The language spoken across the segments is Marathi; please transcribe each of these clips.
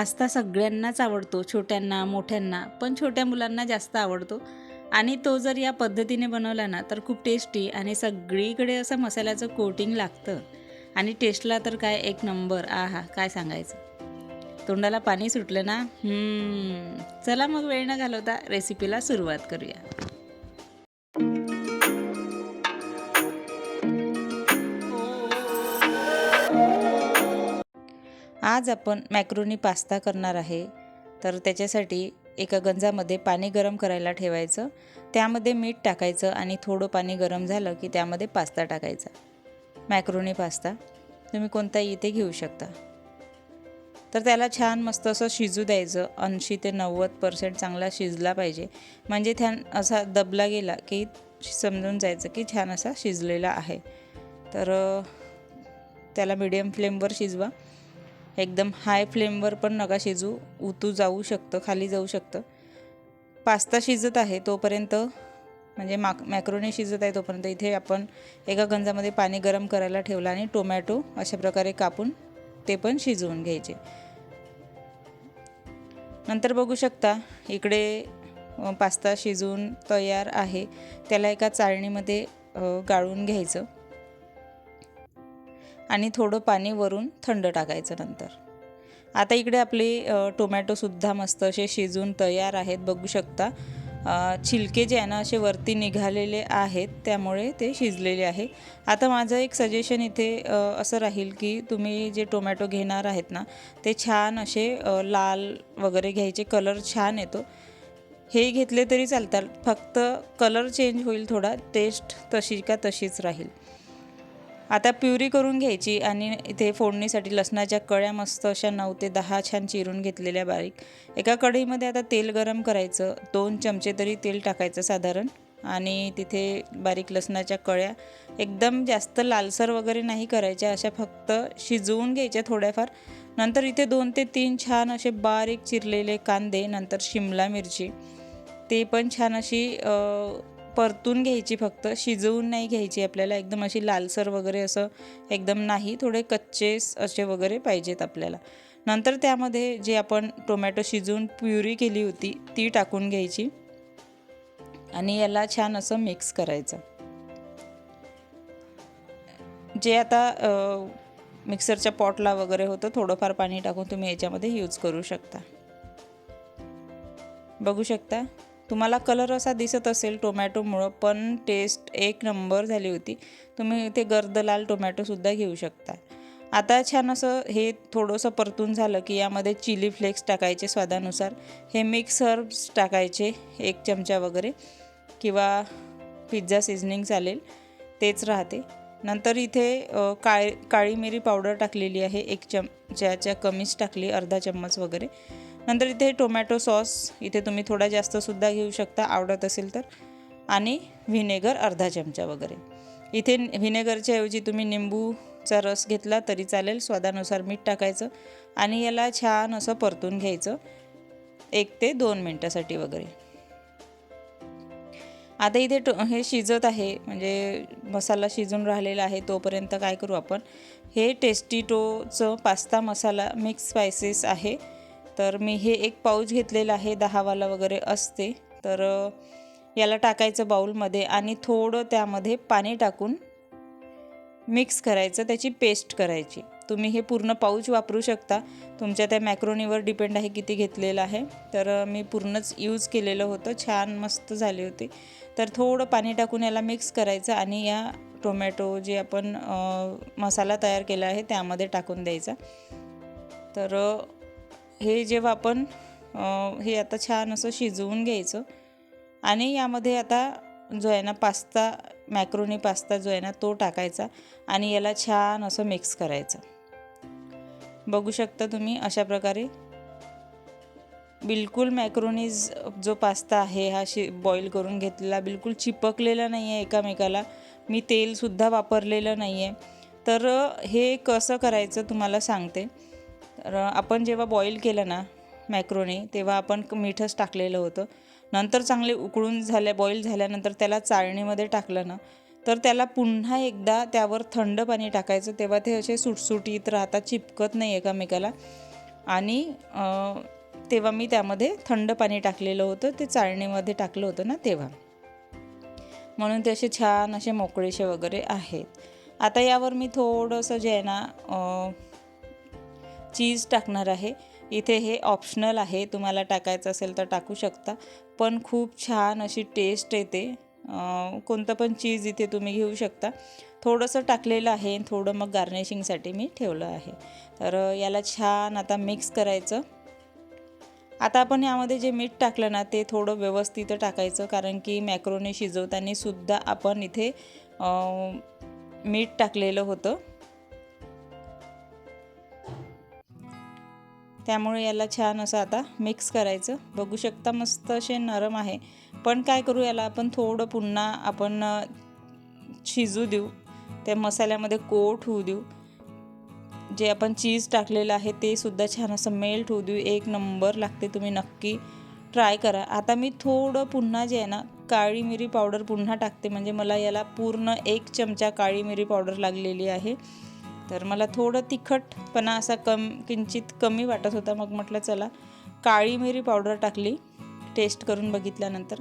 पास्ता सगळ्यांनाच आवडतो छोट्यांना मोठ्यांना पण छोट्या मुलांना जास्त आवडतो. आणि तो जर या पद्धतीने बनवला ना तर खूप टेस्टी आणि सगळीकडे असं मसाल्याचं कोटिंग लागतं. आणि टेस्टला तर काय एक नंबर आहा काय सांगायचं? तोंडाला पाणी सुटलं ना? चला मग वेळ न घालवता रेसिपीला सुरुवात करूया. आज आपण मॅक्रोनी पास्ता करणार आहे. तर त्याच्यासाठी एका गंजामध्ये पाणी गरम करायला ठेवायचं. त्यामध्ये मीठ टाकायचं आणि थोडं पाणी गरम झालं की त्यामध्ये पास्ता टाकायचा. Macaroni pasta. तुम्ही कोणताही इथे घेऊ शकता. तर त्याला छान मस्त असं शिजू द्यायचं. ऐंशी ते नव्वद पर्सेंट चांगला शिजला पाहिजे. म्हणजे छान असा दबला गेला की समजून जायचं की छान असा शिजलेला आहे. तर त्याला मिडियम फ्लेमवर शिजवा. एकदम हाय फ्लेमवर पण नका शिजू उतू जाऊ शकतं खाली जाऊ शकतं. पास्ता शिजत आहे तोपर्यंत म्हणजे माक मॅक्रोनी शिजत आहे तोपर्यंत इथे आपण एका गंजामध्ये पाणी गरम करायला ठेवलं आणि टोमॅटो अशा प्रकारे कापून ते पण शिजवून घ्यायचे. नंतर बघू शकता इकडे पास्ता शिजवून तयार आहे. त्याला एका चाळणीमध्ये गाळून घ्यायचं. आणि थोडं पाणी वरून थंड टाकायचं नंतर. आता इकडे आपले टोमॅटोसुद्धा मस्त असे शिजून तयार आहेत बघू शकता. छिलके जे आहे ना असे वरती निघालेले आहेत त्यामुळे ते शिजलेले आहे. आता माझं एक सजेशन इथे असं राहील की तुम्ही जे टोमॅटो घेणार आहेत ना ते छान असे लाल वगैरे घ्यायचे कलर छान येतो. हे घेतले तरी चालतात फक्त कलर चेंज होईल थोडा टेस्ट तशी का तशीच राहील. आता प्युरी करून घ्यायची आणि इथे फोडणीसाठी लसणाच्या कळ्या मस्त अशा नऊ ते दहा छान चिरून घेतलेल्या बारीक. एका कढईमध्ये आता तेल गरम करायचं. दोन चमचे तरी तेल टाकायचं साधारण. आणि तिथे बारीक लसणाच्या कळ्या. एकदम जास्त लालसर वगैरे नाही करायच्या. अशा फक्त शिजवून घ्यायच्या थोड्याफार. नंतर इथे दोन ते तीन छान असे बारीक चिरलेले कांदे नंतर शिमला मिरची. ते पण छान अशी परतून घ्यायची फक्त शिजवून नाही घ्यायची आपल्याला. एकदम अशी लालसर वगैरे असं एकदम नाही थोडे कच्चेस असे वगैरे पाहिजेत आपल्याला. नंतर त्यामध्ये जे आपण टोमॅटो शिजवून प्युरी केली होती ती टाकून घ्यायची. आणि याला छान असं मिक्स करायचं. जे आता मिक्सरच्या पॉटला वगैरे होतं थोडंफार पाणी टाकून तुम्ही याच्यामध्ये यूज करू शकता. बघू शकता? तुम्हाला कलर असा दिसत असेल टोमॅटोमुळं पण टेस्ट एक नंबर झाली होती. तुम्ही ते गर्द लाल टोमॅटोसुद्धा घेऊ शकता. आता छान असं हे थोडंसं परतून झालं की यामध्ये चिली फ्लेक्स टाकायचे स्वादानुसार. हे मिक्स हर्ब्स टाकायचे एक चमचा वगैरे. किंवा पिझ्झा सिझनिंग चालेल तेच राहते. नंतर इथे अ, काळी काळी मिरी पावडर टाकलेली आहे एक चमच्याच्या कमीच टाकली अर्धा चम्मच वगैरे. नंतर इथे टोमॅटो सॉस इथे तुम्ही थोडा जास्तसुद्धा घेऊ शकता आवडत असेल तर. आणि व्हिनेगर अर्धा चमचा वगैरे. इथे व्हिनेगरच्या ऐवजी तुम्ही निंबूचा रस घेतला तरी चालेल स्वादानुसार मीठ टाकायचं आणि याला छान असं परतून घ्यायचं एक ते दोन मिनटासाठी वगैरे. आता इथे टो हे शिजत आहे म्हणजे मसाला शिजून राहिलेला आहे तोपर्यंत काय करू आपण हे टेस्टीटोचं पास्ता मसाला मिक्स स्पायसेस आहे. तर मी हे एक पाऊच घेतलेलं आहे दहावाला वगैरे असते. तर याला टाकायचं बाऊलमध्ये आणि थोडं त्यामध्ये पाणी टाकून मिक्स करायचं त्याची पेस्ट करायची. तुम्ही हे पूर्ण पाऊच वापरू शकता. तुमच्या त्या मॅक्रोनीवर डिपेंड आहे किती घेतलेलं आहे. तर मी पूर्णच यूज केलेलं होतं छान मस्त झाली होती. तर थोडं पाणी टाकून याला मिक्स करायचं आणि या टोमॅटो जे आपण मसाला तयार केला आहे त्यामध्ये टाकून द्यायचा. तर हे जेव्हा आपण हे आता छान असं शिजवून घ्यायचं आणि यामध्ये आता जो आहे ना पास्ता मॅक्रोनी पास्ता जो आहे ना तो टाकायचा आणि याला छान असं मिक्स करायचं. बघू शकता तुम्ही अशा प्रकारे. बिलकुल मॅक्रोनीज जो पास्ता आहे हा शि बॉईल करून घेतलेला बिलकुल चिपकलेला नाही आहे एकामेकाला. मी तेलसुद्धा वापरलेलं नाही आहे तर हे कसं करायचं तुम्हाला सांगते. तर आपण जेव्हा बॉईल केलं ना मॅक्रोनी तेव्हा आपण क- मीठच टाकलेलं होतं. नंतर चांगले उकळून झाल्या बॉईल झाल्यानंतर त्याला चाळणीमध्ये टाकलं ना तर त्याला पुन्हा एकदा त्यावर थंड पाणी टाकायचं. तेव्हा ते असे सुटसुटीत राहतात चिपकत नाही एकामेकाला. आणि तेव्हा मी त्यामध्ये थंड पाणी टाकलेलं होतं. ते चाळणीमध्ये टाकलं होतं ना तेव्हा. म्हणून ते असे छान असे मोकळेसे वगैरे आहेत. आता यावर मी थोडंसं जे आहे ना चीज टाकणार आहे. इथे हे ऑप्शनल आहे. तुम्हाला टाकायचं असेल तर टाकू शकता. पण खूप छान अशी टेस्ट येते. कोणतं पण चीज इथे तुम्ही घेऊ शकता. थोडंसं टाकलेलं आहे. थोडं मग गार्निशिंगसाठी मी ठेवलं आहे. तर याला छान आता मिक्स करायचं. आता आपण यामध्ये जे मीठ टाकलं ना ते थोडं व्यवस्थित टाकायचं. कारण की मॅक्रोनी शिजवताना सुद्धा आपण इथे मीठ टाकलेलं होतं. त्यामुळे याला छान असं आता मिक्स करायचं. बघू शकता मस्त असे नरम आहे. पण काय करू याला आपण थोडं पुन्हा आपण शिजू देऊ. त्या मसाल्यामध्ये कोट होऊ देऊ. जे आपण चीज टाकलेलं आहे ते सुद्धा छान असं मेल्ट होऊ देऊ. एक नंबर लागते तुम्ही नक्की ट्राय करा. आता मी थोडं पुन्हा जे आहे ना काळी मिरी पावडर पुन्हा टाकते. म्हणजे मला याला पूर्ण एक चमचा काळी मिरी पावडर लागलेली आहे. तर मला थोडं तिखटपणा असा कम किंचित कमी वाटत होता. मग म्हटलं चला काळी मिरी पावडर टाकली टेस्ट करून बघितल्यानंतर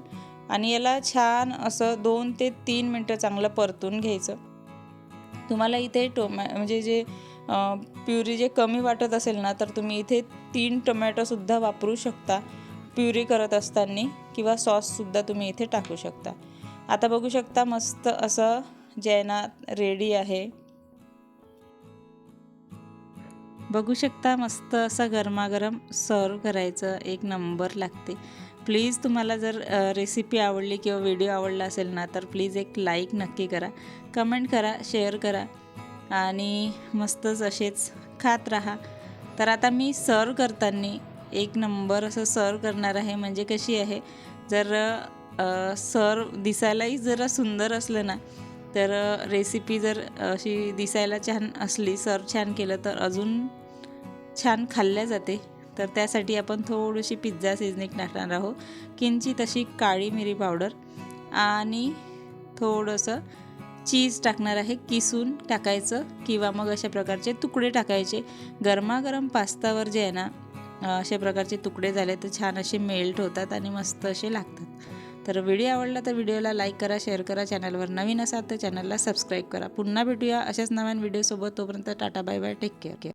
आणि याला छान असं दोन ते तीन मिनटं चांगलं परतून घ्यायचं. तुम्हाला इथे टोमॅ म्हणजे जे प्युरी जे कमी वाटत असेल ना तर तुम्ही इथे तीन टोमॅटोसुद्धा वापरू शकता. प्युरी करत असताना किंवा सॉससुद्धा तुम्ही इथे टाकू शकता. आता बघू शकता मस्त असं जे आहे ना रेडी आहे. बघू शकता मस्त असं गरमागरम सर्व करायचं एक नंबर लागते. प्लीज तुम्हाला जर रेसिपी आवडली किंवा व्हिडिओ आवडला असेल ना तर प्लीज एक लाईक नक्की करा. कमेंट करा शेअर करा आणि मस्तच असेच खात राहा. तर आता मी सर्व करताना एक नंबर असं सर्व करणार आहे म्हणजे कशी आहे? जर सर्व दिसायलाही जरा सुंदर असलं ना तर रेसिपी जर अशी दिसायला छान असली सर्व छान केलं तर अजून छान खाल्ल्या जाते. तर त्यासाठी आपण थोडीशी पिझ्झा सिझनिंग टाकणार आहोत. किंचित अशी काळी मिरी पावडर आणि थोडंसं चीज टाकणार आहे. किसून टाकायचं किंवा मग अशा प्रकारचे तुकडे टाकायचे. गरमागरम पास्तावर जे आहे ना अशा प्रकारचे तुकडे झाले तर छान असे मेल्ट होतात आणि मस्त असे लागतात. तर व्हिडिओ आवडला तर व्हिडिओला लाईक करा शेअर करा. चॅनलवर नवीन असाल तर चॅनलला सबस्क्राईब करा. पुन्हा भेटूया अशाच नवीन व्हिडिओसोबत तोपर्यंत tata bye bye take care